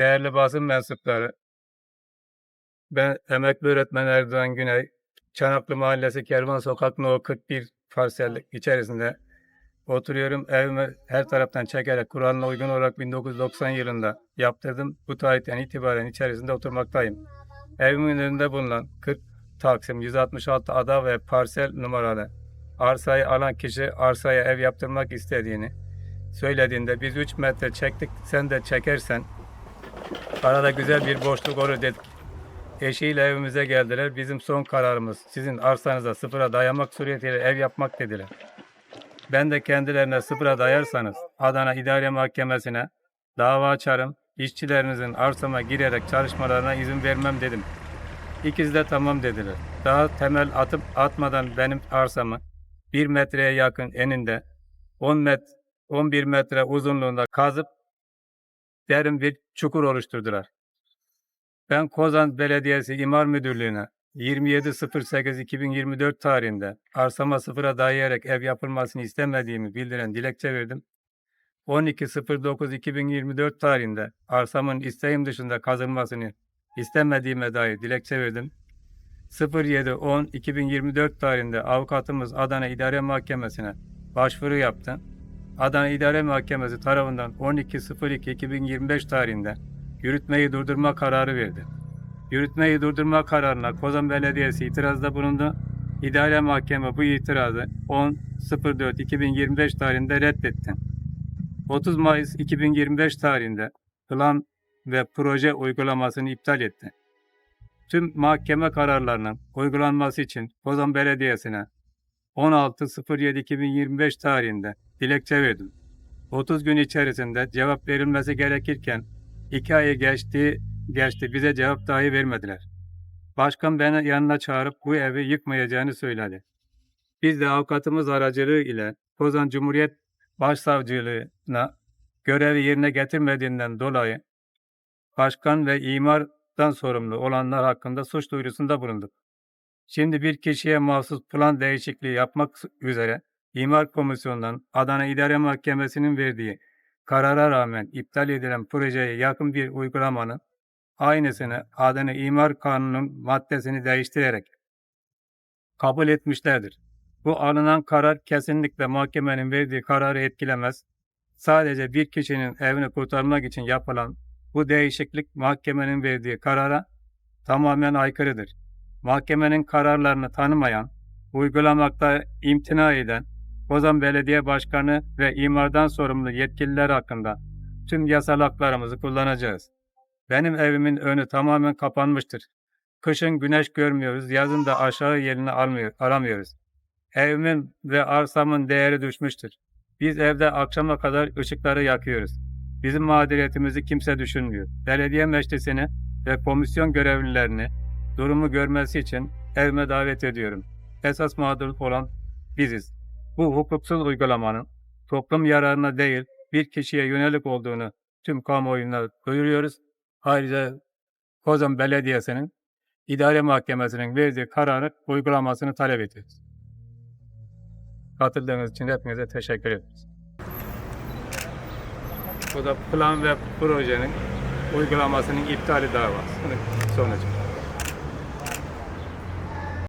Değerli basın mensupları, ben emekli öğretmen Erdoğan Güney, Çanaklı Mahallesi Kervan Sokak No 41 parsellik içerisinde oturuyorum. Evimi her taraftan çekerek Kur'an'a uygun olarak 1990 yılında yaptırdım. Bu tarihten itibaren içerisinde oturmaktayım. Evimin önünde bulunan 40 Taksim 166 ada ve parsel numaralı arsayı alan kişi arsaya ev yaptırmak istediğini söylediğinde biz 3 metre çektik sen de çekersen arada güzel bir boşluk olur dedik. Eşiyle evimize geldiler. Bizim son kararımız sizin arsanıza sıfıra dayamak suretiyle ev yapmak dediler. Ben de kendilerine sıfıra dayarsanız Adana İdare Mahkemesi'ne dava açarım. İşçilerinizin arsama girerek çalışmalarına izin vermem dedim. İkisi de tamam dediler. Daha temel atıp atmadan benim arsamı 1 metreye yakın eninde 10 met 11 metre uzunluğunda kazıp derin bir çukur oluşturdular. Ben Kozan Belediyesi İmar Müdürlüğü'ne 27.08.2024 tarihinde arsama sıfıra dayayarak ev yapılmasını istemediğimi bildiren dilekçe verdim. 12.09.2024 tarihinde arsamın isteğim dışında kazılmasını istemediğime dair dilekçe verdim. 07.10.2024 tarihinde avukatımız Adana İdare Mahkemesi'ne başvuru yaptı. Adana İdare Mahkemesi tarafından 12.02.2025 tarihinde yürütmeyi durdurma kararı verdi. Yürütmeyi durdurma kararına Kozan Belediyesi itirazda bulundu. İdare Mahkeme bu itirazı 10.04.2025 tarihinde reddetti. 30 Mayıs 2025 tarihinde plan ve proje uygulamasını iptal etti. Tüm mahkeme kararlarının uygulanması için Kozan Belediyesi'ne 16.07.2025 tarihinde dilekçe verdim. 30 gün içerisinde cevap verilmesi gerekirken 2 ayı geçti, geçti bize cevap dahi vermediler. Başkan beni yanına çağırıp bu evi yıkmayacağını söyledi. Biz de avukatımız aracılığı ile Kozan Cumhuriyet Başsavcılığına görevi yerine getirmediğinden dolayı başkan ve imardan sorumlu olanlar hakkında suç duyurusunda bulunduk. Şimdi bir kişiye mahsus plan değişikliği yapmak üzere İmar Komisyonu'ndan Adana İdare Mahkemesi'nin verdiği karara rağmen iptal edilen projeye yakın bir uygulamanın aynısını Adana İmar Kanunu'nun maddesini değiştirerek kabul etmişlerdir. Bu alınan karar kesinlikle mahkemenin verdiği kararı etkilemez. Sadece bir kişinin evini kurtarmak için yapılan bu değişiklik mahkemenin verdiği karara tamamen aykırıdır. Mahkemenin kararlarını tanımayan, uygulamakta imtina eden Kozan Belediye Başkanı ve imardan sorumlu yetkililer hakkında tüm yasal haklarımızı kullanacağız. Benim evimin önü tamamen kapanmıştır. Kışın güneş görmüyoruz, yazın da aşağı yerini almıyor, aramıyoruz. Evimin ve arsamın değeri düşmüştür. Biz evde akşama kadar ışıkları yakıyoruz. Bizim mağduriyetimizi kimse düşünmüyor. Belediye meclisini ve komisyon görevlilerini durumu görmesi için evime davet ediyorum. Esas mağdur olan biziz. Bu hukuksuz uygulamanın toplum yararına değil bir kişiye yönelik olduğunu tüm kamuoyuna duyuruyoruz. Ayrıca Kozan Belediyesi'nin idare mahkemesinin verdiği kararı uygulamasını talep ediyoruz. Katıldığınız için hepinize teşekkür ederiz. Bu da plan ve projenin uygulamasının iptali davası sonucu.